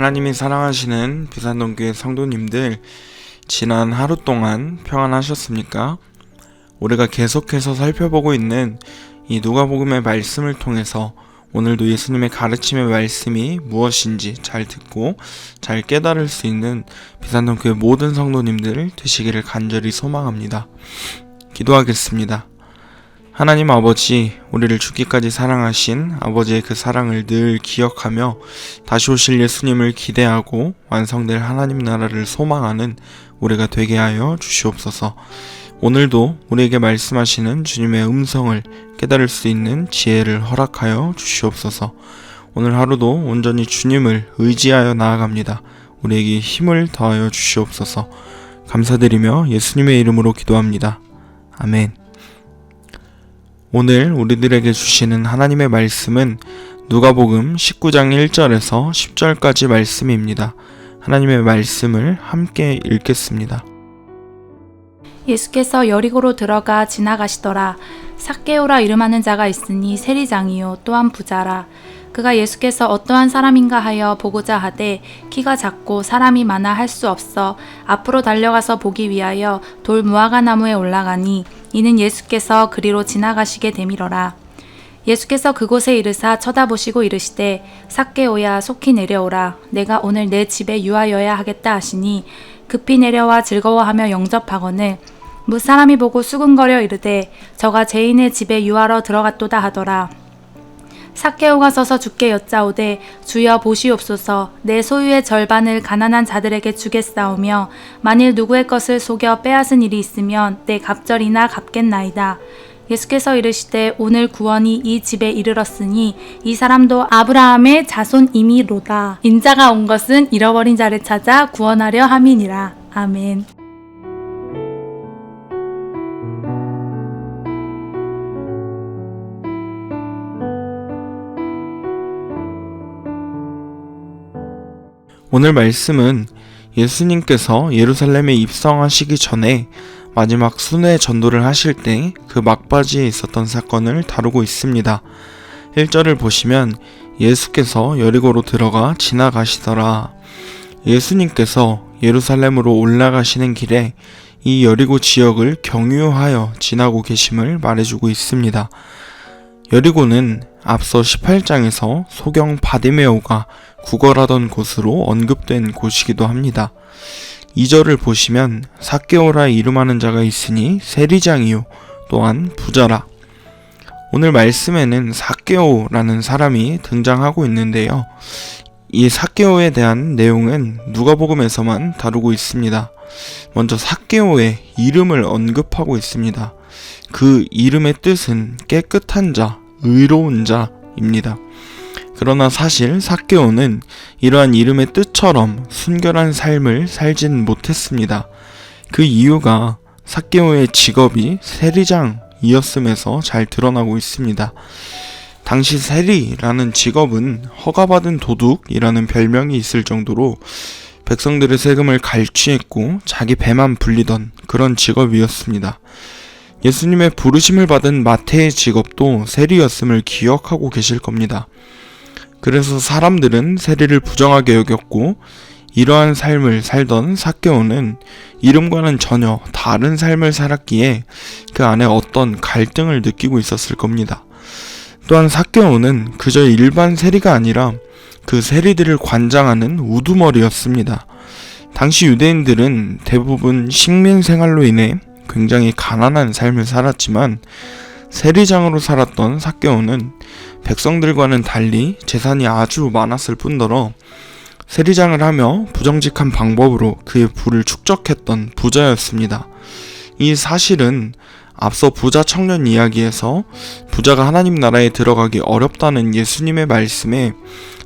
하나님이 사랑하시는 비산동교회 성도님들, 지난 하루 동안 평안하셨습니까? 우리가 계속해서 살펴보고 있는 이 누가복음의 말씀을 통해서 오늘도 예수님의 가르침의 말씀이 무엇인지 잘 듣고 잘 깨달을 수 있는 비산동교회 모든 성도님들 되시기를 간절히 소망합니다. 기도하겠습니다. 하나님 아버지, 우리를 죽기까지 사랑하신 아버지의 그 사랑을 늘 기억하며 다시 오실 예수님을 기대하고 완성될 하나님 나라를 소망하는 우리가 되게 하여 주시옵소서. 오늘도 우리에게 말씀하시는 주님의 음성을 깨달을 수 있는 지혜를 허락하여 주시옵소서. 오늘 하루도 온전히 주님을 의지하여 나아갑니다. 우리에게 힘을 더하여 주시옵소서. 감사드리며 예수님의 이름으로 기도합니다. 아멘. 오늘 우리들에게 주시는 하나님의 말씀은 누가복음 19장 1절에서 10절까지 말씀입니다. 하나님의 말씀을 함께 읽겠습니다. 예수께서 여리고로 들어가 지나가시더라. 삭개오라 이름하는 자가 있으니 세리장이요 또한 부자라. 그가 예수께서 어떠한 사람인가 하여 보고자 하되 키가 작고 사람이 많아 할 수 없어 앞으로 달려가서 보기 위하여 돌 무화과 나무에 올라가니 이는 예수께서 그리로 지나가시게 되밀어라. 예수께서 그곳에 이르사 쳐다보시고 이르시되 삭개오야 속히 내려오라 내가 오늘 내 집에 유하여야 하겠다 하시니 급히 내려와 즐거워하며 영접하거늘 무 사람이 보고 수군거려 이르되 저가 죄인의 집에 유하러 들어갔도다 하더라 삭개오가 서서 주께 여짜오되 주여 보시옵소서 내 소유의 절반을 가난한 자들에게 주겠사오며 만일 누구의 것을 속여 빼앗은 일이 있으면 내 갑절이나 갚겠나이다. 예수께서 이르시되 오늘 구원이 이 집에 이르렀으니 이 사람도 아브라함의 자손이미로다. 인자가 온 것은 잃어버린 자를 찾아 구원하려 함이니라. 아멘 오늘 말씀은 예수님께서 예루살렘에 입성하시기 전에 마지막 순회 전도를 하실 때 그 막바지에 있었던 사건을 다루고 있습니다. 1절을 보시면 예수께서 여리고로 들어가 지나가시더라. 예수님께서 예루살렘으로 올라가시는 길에 이 여리고 지역을 경유하여 지나고 계심을 말해주고 있습니다. 여리고는 앞서 18장에서 소경 바디메오가 구걸하던 곳으로 언급된 곳이기도 합니다. 2절을 보시면 사개오라 이름하는 자가 있으니 세리장이요 또한 부자라. 오늘 말씀에는 사개오라는 사람이 등장하고 있는데요. 이 사개오에 대한 내용은 누가복음에서만 다루고 있습니다. 먼저 사개오의 이름을 언급하고 있습니다. 그 이름의 뜻은 깨끗한 자, 의로운 자입니다. 그러나 사실 사개오는 이러한 이름의 뜻처럼 순결한 삶을 살진 못했습니다. 그 이유가 사개오의 직업이 세리장이었음에서 잘 드러나고 있습니다. 당시 세리라는 직업은 허가받은 도둑이라는 별명이 있을 정도로 백성들의 세금을 갈취했고 자기 배만 불리던 그런 직업이었습니다. 예수님의 부르심을 받은 마태의 직업도 세리였음을 기억하고 계실 겁니다. 그래서 사람들은 세리를 부정하게 여겼고 이러한 삶을 살던 사개오는 이름과는 전혀 다른 삶을 살았기에 그 안에 어떤 갈등을 느끼고 있었을 겁니다. 또한 사개오는 그저 일반 세리가 아니라 그 세리들을 관장하는 우두머리였습니다. 당시 유대인들은 대부분 식민 생활로 인해 굉장히 가난한 삶을 살았지만 세리장으로 살았던 사개오는 백성들과는 달리 재산이 아주 많았을 뿐더러 세리장을 하며 부정직한 방법으로 그의 부를 축적했던 부자였습니다. 이 사실은 앞서 부자 청년 이야기에서 부자가 하나님 나라에 들어가기 어렵다는 예수님의 말씀에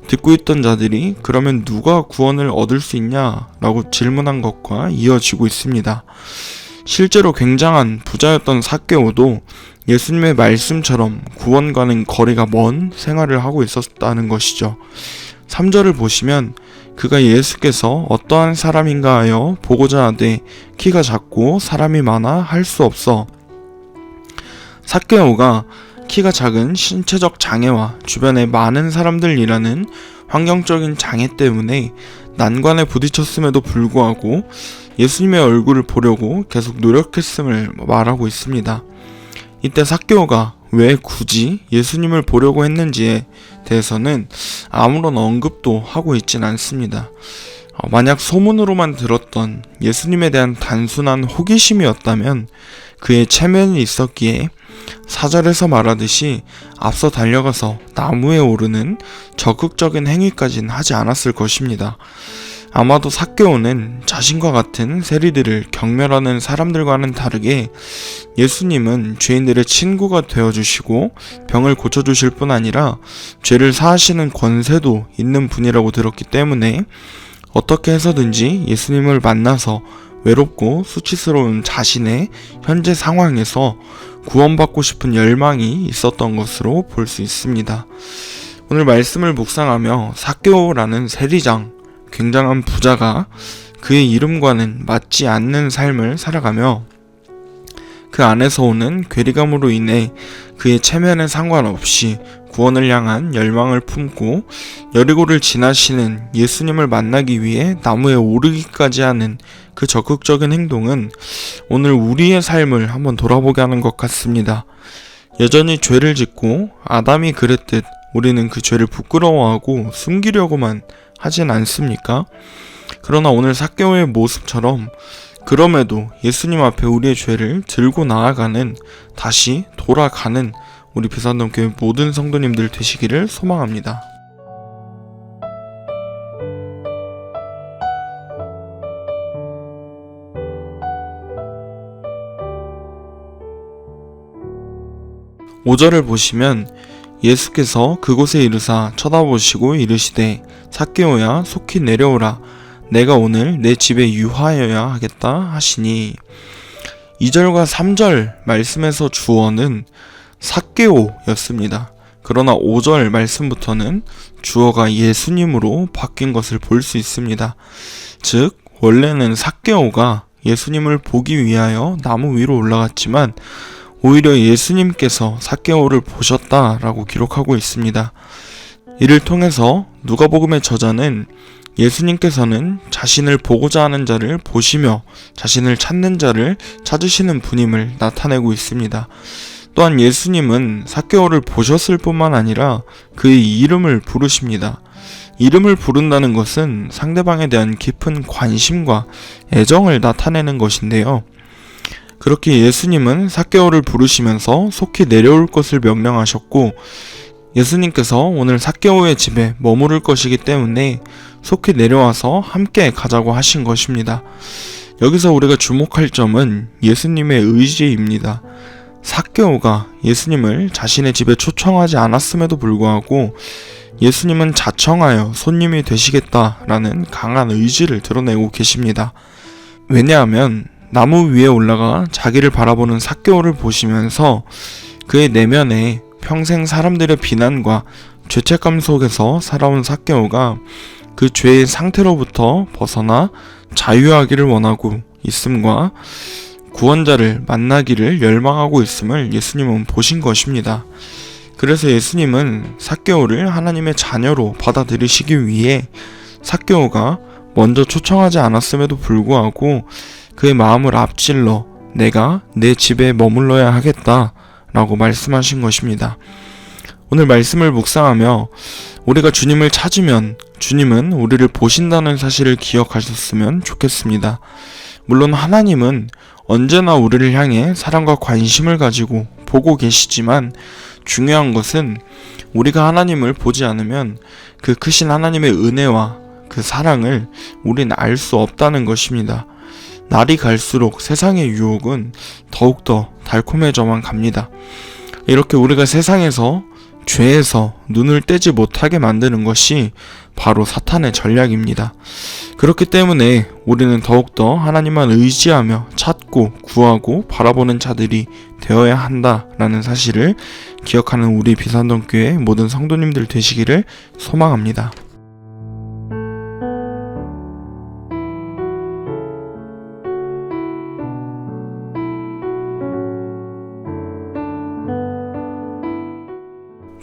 듣고 있던 자들이 그러면 누가 구원을 얻을 수 있냐 라고 질문한 것과 이어지고 있습니다. 실제로 굉장한 부자였던 사개오도 예수님의 말씀처럼 구원과는 거리가 먼 생활을 하고 있었다는 것이죠. 3절을 보시면 그가 예수께서 어떠한 사람인가 하여 보고자 하되 키가 작고 사람이 많아 할 수 없어. 사케오가 키가 작은 신체적 장애와 주변에 많은 사람들이라는 환경적인 장애 때문에 난관에 부딪혔음에도 불구하고 예수님의 얼굴을 보려고 계속 노력했음을 말하고 있습니다. 이때 사케오가 왜 굳이 예수님을 보려고 했는지에 대해서는 아무런 언급도 하고 있진 않습니다. 어, 만약 소문으로만 들었던 예수님에 대한 단순한 호기심이었다면 그의 체면이 있었기에 사절에서 말하듯이 앞서 달려가서 나무에 오르는 적극적인 행위까지는 하지 않았을 것입니다. 아마도 사케오는 자신과 같은 세리들을 경멸하는 사람들과는 다르게 예수님은 죄인들의 친구가 되어주시고 병을 고쳐주실 뿐 아니라 죄를 사하시는 권세도 있는 분이라고 들었기 때문에 어떻게 해서든지 예수님을 만나서 외롭고 수치스러운 자신의 현재 상황에서 구원받고 싶은 열망이 있었던 것으로 볼 수 있습니다. 오늘 말씀을 묵상하며 사케오라는 세리장, 굉장한 부자가 그의 이름과는 맞지 않는 삶을 살아가며 그 안에서 오는 괴리감으로 인해 그의 체면에 상관없이 구원을 향한 열망을 품고 여리고를 지나시는 예수님을 만나기 위해 나무에 오르기까지 하는 그 적극적인 행동은 오늘 우리의 삶을 한번 돌아보게 하는 것 같습니다. 여전히 죄를 짓고 아담이 그랬듯 우리는 그 죄를 부끄러워하고 숨기려고만 하진 않습니까? 그러나 오늘 사개오의 모습처럼 그럼에도 예수님 앞에 우리의 죄를 들고 나아가는 다시 돌아가는 우리 비산동 교회 모든 성도님들 되시기를 소망합니다. 오절을 보시면 예수께서 그곳에 이르사 쳐다보시고 이르시되 사케오야 속히 내려오라 내가 오늘 내 집에 유하여야 하겠다 하시니 2절과 3절 말씀에서 주어는 사케오였습니다. 그러나 5절 말씀부터는 주어가 예수님으로 바뀐 것을 볼 수 있습니다. 즉 원래는 사케오가 예수님을 보기 위하여 나무 위로 올라갔지만 오히려 예수님께서 사케오를 보셨다라고 기록하고 있습니다. 이를 통해서 누가복음의 저자는 예수님께서는 자신을 보고자 하는 자를 보시며 자신을 찾는 자를 찾으시는 분임을 나타내고 있습니다. 또한 예수님은 사케오를 보셨을 뿐만 아니라 그의 이름을 부르십니다. 이름을 부른다는 것은 상대방에 대한 깊은 관심과 애정을 나타내는 것인데요. 그렇게 예수님은 사케오를 부르시면서 속히 내려올 것을 명령하셨고 예수님께서 오늘 사케오의 집에 머무를 것이기 때문에 속히 내려와서 함께 가자고 하신 것입니다. 여기서 우리가 주목할 점은 예수님의 의지입니다. 사케오가 예수님을 자신의 집에 초청하지 않았음에도 불구하고 예수님은 자청하여 손님이 되시겠다라는 강한 의지를 드러내고 계십니다. 왜냐하면 나무 위에 올라가 자기를 바라보는 사케오를 보시면서 그의 내면에 평생 사람들의 비난과 죄책감 속에서 살아온 사케오가 그 죄의 상태로부터 벗어나 자유하기를 원하고 있음과 구원자를 만나기를 열망하고 있음을 예수님은 보신 것입니다. 그래서 예수님은 사케오를 하나님의 자녀로 받아들이시기 위해 사케오가 먼저 초청하지 않았음에도 불구하고 그의 마음을 앞질러 내가 내 집에 머물러야 하겠다 라고 말씀하신 것입니다. 오늘 말씀을 묵상하며 우리가 주님을 찾으면 주님은 우리를 보신다는 사실을 기억하셨으면 좋겠습니다. 물론 하나님은 언제나 우리를 향해 사랑과 관심을 가지고 보고 계시지만 중요한 것은 우리가 하나님을 보지 않으면 그 크신 하나님의 은혜와 그 사랑을 우린 알 수 없다는 것입니다. 날이 갈수록 세상의 유혹은 더욱더 달콤해져만 갑니다. 이렇게 우리가 세상에서 죄에서 눈을 떼지 못하게 만드는 것이 바로 사탄의 전략입니다. 그렇기 때문에 우리는 더욱더 하나님만 의지하며 찾고 구하고 바라보는 자들이 되어야 한다라는 사실을 기억하는 우리 비산동 교회 모든 성도님들 되시기를 소망합니다.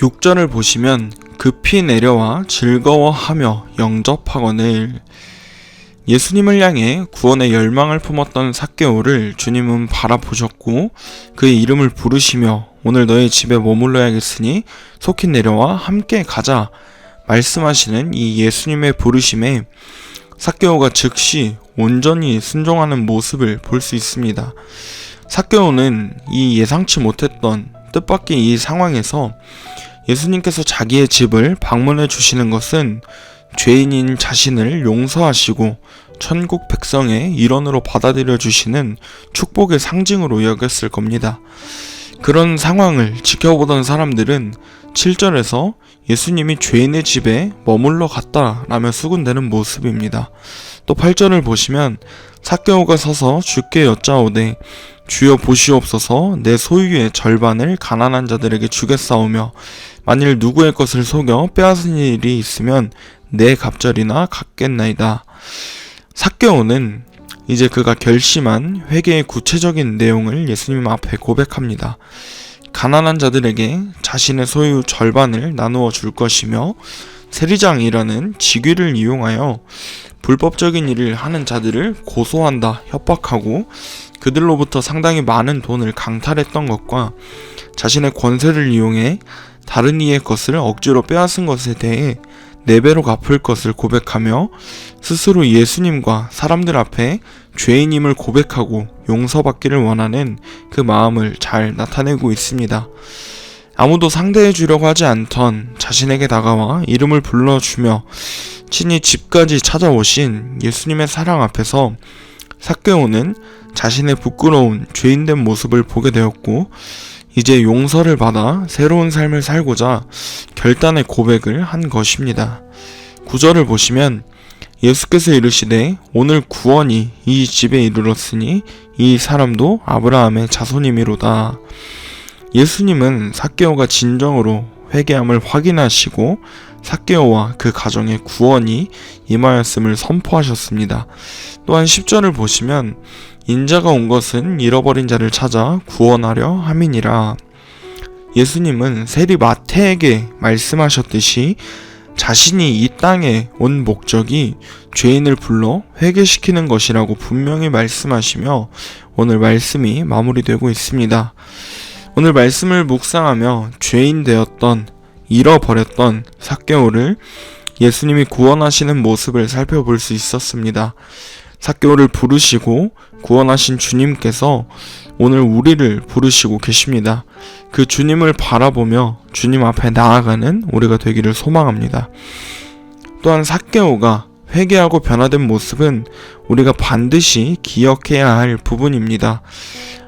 6절을 보시면 급히 내려와 즐거워하며 영접하거늘 예수님을 향해 구원의 열망을 품었던 삭개오를 주님은 바라보셨고 그의 이름을 부르시며 오늘 너의 집에 머물러야겠으니 속히 내려와 함께 가자 말씀하시는 이 예수님의 부르심에 삭개오가 즉시 온전히 순종하는 모습을 볼 수 있습니다. 삭개오는 이 예상치 못했던 뜻밖의 이 상황에서 예수님께서 자기의 집을 방문해 주시는 것은 죄인인 자신을 용서하시고 천국 백성의 일원으로 받아들여 주시는 축복의 상징으로 여겼을 겁니다. 그런 상황을 지켜보던 사람들은 7절에서 예수님이 죄인의 집에 머물러 갔다라며 수군대는 모습입니다. 또 8절을 보시면 삭개오가 서서 주께 여짜오되 주여 보시옵소서 내 소유의 절반을 가난한 자들에게 주겠사오며 만일 누구의 것을 속여 빼앗은 일이 있으면 내 갑절이나 갚겠나이다. 삭개오는 이제 그가 결심한 회개의 구체적인 내용을 예수님 앞에 고백합니다. 가난한 자들에게 자신의 소유 절반을 나누어 줄 것이며 세리장이라는 직위를 이용하여 불법적인 일을 하는 자들을 고소한다, 협박하고 그들로부터 상당히 많은 돈을 강탈했던 것과 자신의 권세를 이용해 다른 이의 것을 억지로 빼앗은 것에 대해 네 배로 갚을 것을 고백하며 스스로 예수님과 사람들 앞에 죄인임을 고백하고 용서받기를 원하는 그 마음을 잘 나타내고 있습니다. 아무도 상대해 주려고 하지 않던 자신에게 다가와 이름을 불러주며 친히 집까지 찾아오신 예수님의 사랑 앞에서 삭개오는 자신의 부끄러운 죄인된 모습을 보게 되었고 이제 용서를 받아 새로운 삶을 살고자 결단의 고백을 한 것입니다. 구절을 보시면 예수께서 이르시되 오늘 구원이 이 집에 이르렀으니 이 사람도 아브라함의 자손이미로다. 예수님은 삭개오가 진정으로 회개함을 확인하시고 삭개오와 그 가정의 구원이 임하였음을 선포하셨습니다. 또한 10절을 보시면 인자가 온 것은 잃어버린 자를 찾아 구원하려 함이니라. 예수님은 세리 마태에게 말씀하셨듯이 자신이 이 땅에 온 목적이 죄인을 불러 회개시키는 것이라고 분명히 말씀하시며 오늘 말씀이 마무리되고 있습니다. 오늘 말씀을 묵상하며 죄인 되었던 잃어버렸던 삭개오를 예수님이 구원하시는 모습을 살펴볼 수 있었습니다. 삭개오를 부르시고 구원하신 주님께서 오늘 우리를 부르시고 계십니다. 그 주님을 바라보며 주님 앞에 나아가는 우리가 되기를 소망합니다. 또한 삭개오가 회개하고 변화된 모습은 우리가 반드시 기억해야 할 부분입니다.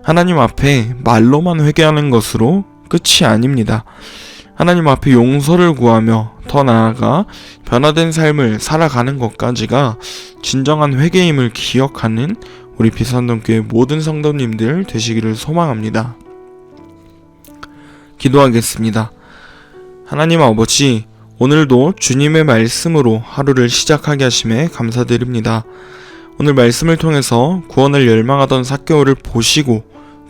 하나님 앞에 말로만 회개하는 것으로 끝이 아닙니다. 하나님 앞에 용서를 구하며 더 나아가 변화된 삶을 살아가는 것까지가 진정한 회개임을 기억하는 우리 비산동교회 모든 성도님들 되시기를 소망합니다. 기도하겠습니다. 하나님 아버지, 오늘도 주님의 말씀으로 하루를 시작하게 하심에 감사드립니다. 오늘 말씀을 통해서 구원을 열망하던 사개오를 보시고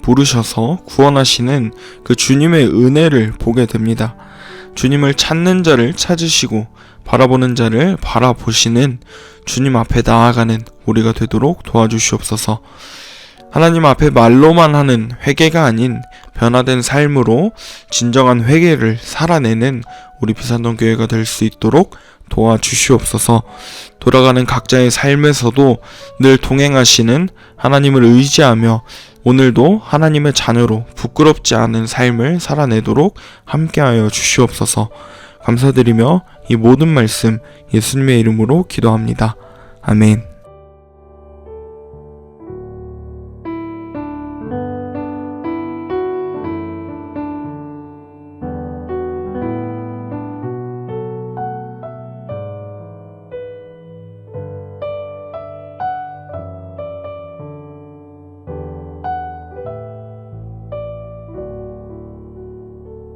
부르셔서 구원하시는 그 주님의 은혜를 보게 됩니다. 주님을 찾는 자를 찾으시고 바라보는 자를 바라보시는 주님 앞에 나아가는 우리가 되도록 도와주시옵소서. 하나님 앞에 말로만 하는 회개가 아닌 변화된 삶으로 진정한 회개를 살아내는 우리 비산동 교회가 될 수 있도록 도와주시옵소서. 돌아가는 각자의 삶에서도 늘 동행하시는 하나님을 의지하며 오늘도 하나님의 자녀로 부끄럽지 않은 삶을 살아내도록 함께하여 주시옵소서. 감사드리며 이 모든 말씀 예수님의 이름으로 기도합니다. 아멘.